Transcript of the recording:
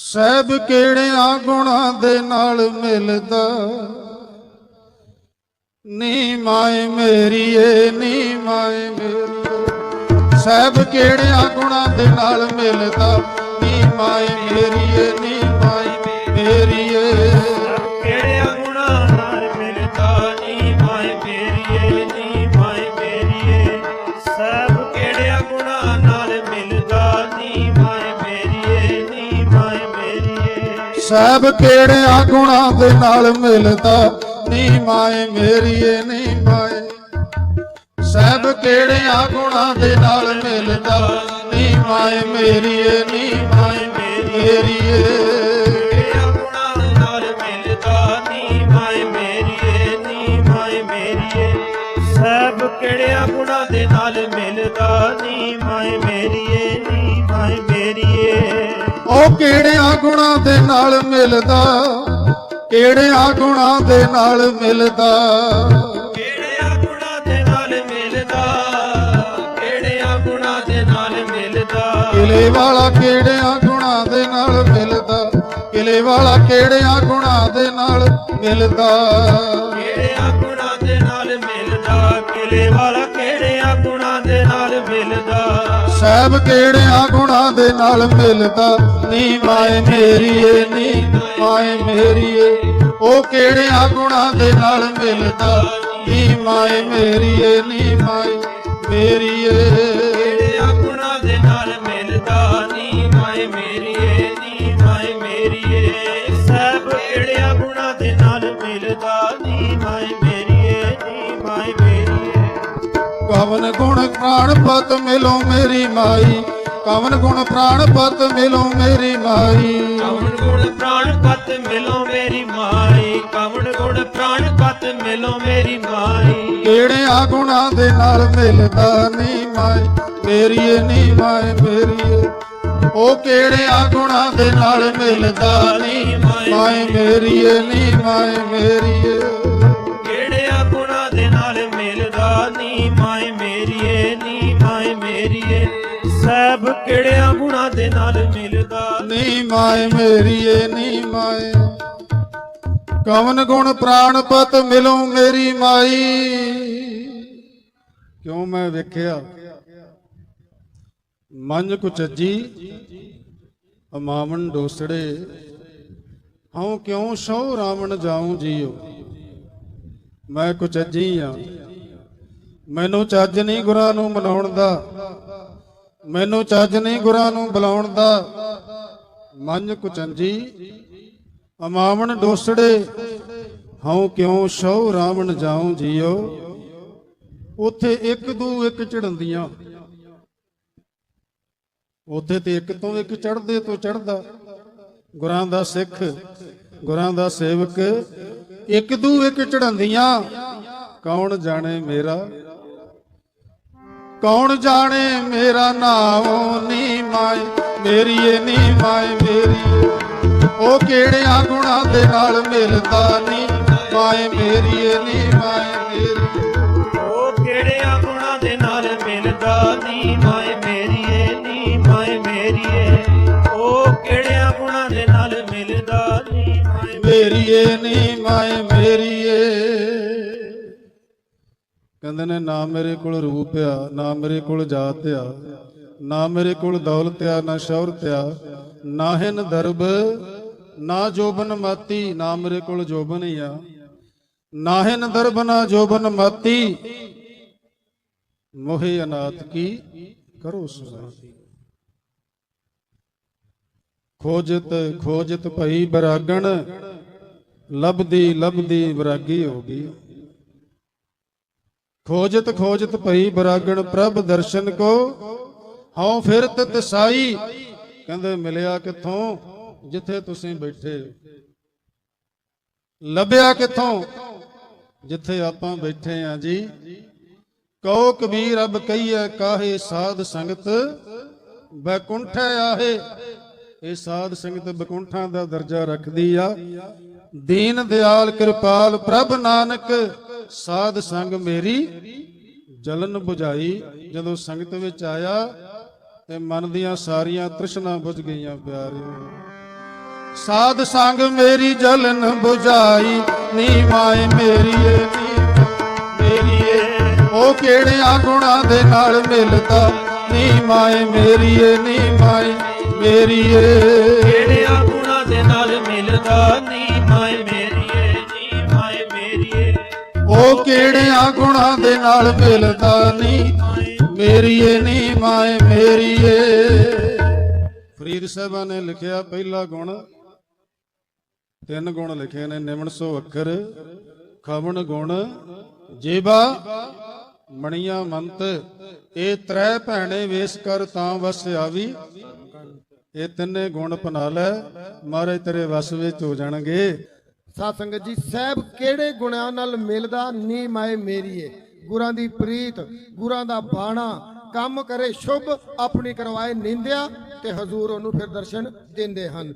ਸਹਿਬ ਕਿਹੜਿਆਂ ਗੁਣਾਂ ਦੇ ਨਾਲ ਮਿਲਦਾ? ਨੀ ਮਾਏ ਮੇਰੀਏ ਨੀ ਮਾਏ ਮੇਰੀ। ਸਹਿਬ ਕਿਹੜਿਆਂ ਗੁਣਾਂ ਦੇ ਨਾਲ ਮਿਲਦਾ? ਨੀ ਮਾਏ ਮੇਰੀਏ ਨੀ ਮਾਏ ਮੇਰੀ। ਮੇਰੀਏ ਸਹਿਬ ਕਿਹੜਿਆਂ ਗੁਣਾਂ ਦੇ ਨਾਲ ਮਿਲਦਾ। ਨੀ ਮਾਏ ਮੇਰੀਏ ਨੀ ਮਾਏ। ਸਹਿਬ ਕਿਹੜਿਆਂ ਗੁਣਾਂ ਦੇ ਨਾਲ ਮਿਲਦਾ। ਨੀ ਮਾਏ ਮੇਰੀਏ ਨੀ ਮਾਏ ਮੇਰੀਏ ਕਿਹੜਿਆਂ ਗੁਣਾਂ ਨਾਲ ਮਿਲਦਾ। ਨੀ ਮਾਏ ਮੇਰੀਏ ਨੀ ਮਾਏ ਮੇਰੀਏ ਸਭ ਕਿਹੜਿਆਂ ਗੁਣਾਂ ਦੇ ਨਾਲ ਮਿਲਦਾ। ਨੀ ਮਾਏ ਨੀ ਮਾਏ ਮੇਰੀਏ ਉਹ ਕਿਹੜਿਆਂ ਗੁਣਾਂ ਦੇ ਨਾਲ ਮਿਲਦਾ? ਕਿਹੜਿਆਂ ਗੁਣਾਂ ਦੇ ਨਾਲ ਮਿਲਦਾ? ਕਿਹੜਿਆਂ ਗੁਣਾਂ ਦੇ ਨਾਲ ਮਿਲਦਾ? ਕਿਹੜਿਆਂ ਗੁਣਾਂ ਦੇ ਨਾਲ ਮਿਲਦਾ? ਕਿਲੇ ਵਾਲਾ ਕਿਹੜਿਆਂ ਗੁਣਾਂ ਦੇ ਨਾਲ ਮਿਲਦਾ? ਕਿਲੇ ਵਾਲਾ ਕਿਹੜਿਆਂ ਗੁਣਾਂ ਦੇ ਨਾਲ ਮਿਲਦਾ? ਕਿਹੜਿਆਂ ਗੁਣਾਂ ਦੇ ਨਾਲ ਮਿਲਦਾ? ਕਿਲੇ ਵਾਲਾ ਸਾਹਿਬ ਕਿਹੜਿਆਂ ਗੁਣਾਂ ਦੇ ਨਾਲ ਮਿਲਦਾ? ਨੀ ਮਾਏ ਮੇਰੀਏ, ਨੀ ਮਾਏ ਮੇਰੀਏ। ਉਹ ਕਿਹੜਿਆਂ ਗੁਣਾਂ ਦੇ ਨਾਲ ਮਿਲਦਾ? ਨੀ ਮਾਏ ਮੇਰੀਏ, ਨੀ ਮਾਏ ਮੇਰੀਏ। ਕਵਨ ਗੁਣ ਪ੍ਰਾਣ ਪਤ ਮਿਲੋ ਮੇਰੀ ਮਾਈ। ਕਵਨ ਗੁਣ ਪ੍ਰਾਣ ਪਤ ਮਿਲੋ ਮੇਰੀ ਮਾਈ। ਕਵਣ ਗੁਣ ਪ੍ਰਾਣ ਪਤ ਮਿਲੋ ਮੇਰੀ ਮਾਈ। ਕਵਣ ਗੁਣ ਪ੍ਰਾਣ ਪਤ ਮਿਲੋ ਮੇਰੀ ਮਾਈ। ਕਿਹੜਿਆਂ ਗੁਣਾਂ ਦੇ ਨਾਲ ਮਿਲਦਾ ਨੀ ਮਾਏ ਮੇਰੀਏ ਨੀ ਮਾਏ ਮੇਰੀਏ ਉਹ ਕਿਹੜਿਆਂ ਗੁਣਾਂ ਦੇ ਨਾਲ ਮਿਲਦਾ ਨੀ ਮਾਏ ਮੇਰੀਏ ਨੀ ਮਾਏ ਮੇਰੀਏ ਸਭ ਕਿਹੜਿਆਂ ਗੁਣਾਂ ਦੇ ਨਾਲ ਮਿਲਦਾ? ਨੀ ਮਾਏ ਮੇਰੀਏ ਨੀ ਮਾਏ। ਕਵਨ ਗੁਣ ਪ੍ਰਾਣ ਪਤ ਮਿਲੋ ਮੇਰੀ ਮਾਈ। ਕਿਉਂ ਮੈਂ ਵੇਖਿਆ? ਮੰਝ ਕੁਚੱਜੀ ਅਮਾਵਣ ਡੋਸੜੇ। ਹਉ ਕਿਉਂ ਸੋ ਰਾਵਣ ਜਾਉ ਜੀਓ? ਮੈਂ ਕੁਚੱਜੀ ਆ। ਮੈਨੂੰ ਚੱਜ ਨਹੀਂ ਗੁਰਾਂ ਨੂੰ ਮਨਾਉਣ ਦਾ। ਮੈਨੂੰ ਚੱਜ ਨਹੀਂ ਗੁਰਾਂ ਨੂੰ ਬੁਲਾਉਣ ਦਾ। ਮੰਝ ਕੁਚੰਜੀ, ਅਮਾਵਣ ਡੋਸੜੇ, ਹਉ ਕਿਉਂ ਸੋ ਰਾਵਣ ਜਾਉ ਜੀਓ। ਉਥੇ ਇੱਕ ਦੂ ਇੱਕ ਚੜੰਦੀਆਂ ਉਥੇ ਤੇ ਇੱਕ ਤੋਂ ਇੱਕ ਚੜਦੇ ਤੋਂ ਚੜਦਾ ਗੁਰਾਂ ਦਾ ਸਿੱਖ, ਗੁਰਾਂ ਦਾ ਸੇਵਕ, ਇੱਕ ਦੂ ਇੱਕ ਚੜੰਦੀਆਂ ਕੌਣ ਜਾਣੇ ਮੇਰਾ? ਕੌਣ ਜਾਣੇ ਮੇਰਾ ਨਾਮ ਨੀ ਮਾਏ ਮੇਰੀਏ ਨੀ ਮਾਏ ਮੇਰੀ। ਉਹ ਕਿਹੜਿਆਂ ਗੁਣਾਂ ਦੇ ਨਾਲ ਮਿਲਦਾ ਨੀ ਮਾਏ ਮੇਰੀਏ ਨੀ ਮਾਏ ਮੇਰੀ। ਉਹ ਕਿਹੜਿਆਂ ਗੁਣਾਂ ਦੇ ਨਾਲ ਮਿਲਦਾ ਨੀ ਮਾਏ ਮੇਰੀਏ ਨੀ ਮਾਏ ਮੇਰੀਏ ਉਹ ਕਿਹੜਿਆਂ ਗੁਣਾਂ ਦੇ ਨਾਲ ਮਿਲਦਾ ਨੀ ਮਾਏ ਮੇਰੀਏ ਨੀ ਮਾਏ ਮੇਰੀਏ ਕਹਿੰਦੇ ਨੇ, ਨਾ ਮੇਰੇ ਕੋਲ ਰੂਪ ਆ, ਨਾ ਮੇਰੇ ਕੋਲ ਜਾਤ ਆ, ਨਾ ਮੇਰੇ ਕੋਲ ਦੌਲਤ ਆ, ਨਾ ਸ਼ੌਹਰਤ ਆ, ਨਾ ਹਨ ਦਰਬ, ਨਾ ਜੋਬਨ ਮਾਤੀ, ਨਾ ਮੇਰੇ ਕੋਲ ਜੋਬਨ ਹੀ ਆ। ਨਾ ਹਨ ਦਰਬ, ਨਾ ਜੋਬਨ ਮਾਤੀ, ਮੋਹਿ ਅਨਾਥ ਕੀ ਕਰੋ ਸੁਸਾਤੀ ਖੋਜਤ ਖੋਜਤ ਭਈ ਬਰਾਗਣ ਲਬਦੀ ਲਬਦੀ ਬਰਾਗੀ ਹੋ ਗਈ। ਖੋਜਤ ਖੋਜਤ ਭਈ ਬਰਾਗਣ ਪ੍ਰਭ ਦਰਸ਼ਨ ਕੋ, ਹਉ ਫਿਰਤ ਤਸਾਈ ਕਹਿੰਦੇ, ਮਿਲਿਆ ਕਿੱਥੋਂ? ਜਿੱਥੇ ਤੁਸੀਂ ਬੈਠੇ ਲੱਭਿਆ ਕਿੱਥੋਂ? ਜਿੱਥੇ ਆਪਾਂ ਬੈਠੇ ਆ ਜੀ। ਕਹੋ ਕਬੀਰ ਅਬ ਕਹੀਏ ਕਾਹੇ ਸਾਧ ਸੰਗਤ ਬੈਕੁੰਠ ਆਹੇ। ਇਹ ਸਾਧ ਸੰਗਤ ਬੈਕੁੰਠਾਂ ਦਾ ਦਰਜਾ ਰੱਖਦੀ ਆ। ਦੀਨ ਦਿਆਲ ਕਿਰਪਾਲ ਪ੍ਰਭ ਨਾਨਕ ਸਾਧ ਸੰਗ ਮੇਰੀ ਜਲਨ 부ਝਾਈ ਜਦੋਂ ਸੰਗਤ ਵਿੱਚ ਆਇਆ ਤੇ ਮਨ ਦੀਆਂ ਸਾਰੀਆਂ ਤ੍ਰਿਸ਼ਨਾ ਬੁਝ ਗਈਆਂ ਪਿਆਰਿਓ। ਸਾਧ ਸੰਗ ਮੇਰੀ ਜਲਨ 부ਝਾਈ ਨੀ ਮਾਏ ਮੇਰੀਏ ਨੀ ਮੇਰੀਏ ਉਹ ਕਿਹੜਿਆਂ ਗੁਣਾਂ ਦੇ ਨਾਲ ਮਿਲਦਾ ਨੀ ਮਾਏ ਮੇਰੀਏ ਨੀ ਮਾਏ ਮੇਰੀਏ ਕਿਹੜਿਆਂ ਗੁਣਾਂ ਦੇ ਨਾਲ ਮਿਲਦਾ ਉਹ ਕਿਹੜਿਆਂ ਗੁਣਾਂ ਦੇ ਨਾਲ ਮਿਲਦਾ ਨੀ ਮੇਰੀਏ ਨੀ ਮਾਏ ਮੇਰੀਏ। ਫਰੀਦ ਸਾਹਿਬਾਂ ਨੇ ਲਿਖਿਆ ਪਹਿਲਾ ਗੁਣ। ਤਿੰਨ ਗੁਣ ਲਿਖੇ ਨੇ, ਨਿਮਣ ਸੋ ਅੱਖਰ ਖਵਣ ਗੁਣ, ਜੀਬਾ, ਮਣੀਆਂ ਮੰਤ। ਇਹ ਤ੍ਰੈ ਭੈਣੇ ਵੇਸ ਕਰ ਤਾਂ ਵਸ ਆਵੀ। ਇਹ ਤਿੰਨੇ ਗੁਣ ਅਪਣਾ ਲੈ ਮਹਾਰਾਜ ਤੇਰੇ ਵਸ ਵਿੱਚ ਹੋ ਜਾਣਗੇ। ਸਾਧ ਸੰਗਤ ਜੀ, ਸਹਿਬ ਕਿਹੜੇ ਗੁਣਾਂ ਨਾਲ ਮਿਲਦਾ? ਨੀ ਮਾਏ ਮੇਰੀਏ ਗੁਰਾਂ ਦੀ ਪ੍ਰੀਤ, ਗੁਰਾਂ ਦਾ ਬਾਣਾ, ਕੰਮ ਕਰੇ ਸ਼ੁਭ, ਆਪਣੀ ਕਰਵਾਏ ਨਿੰਦਿਆ ਤੇ ਹਜ਼ੂਰ ਉਹਨੂੰ ਫਿਰ ਦਰਸ਼ਨ ਦਿੰਦੇ ਹਨ।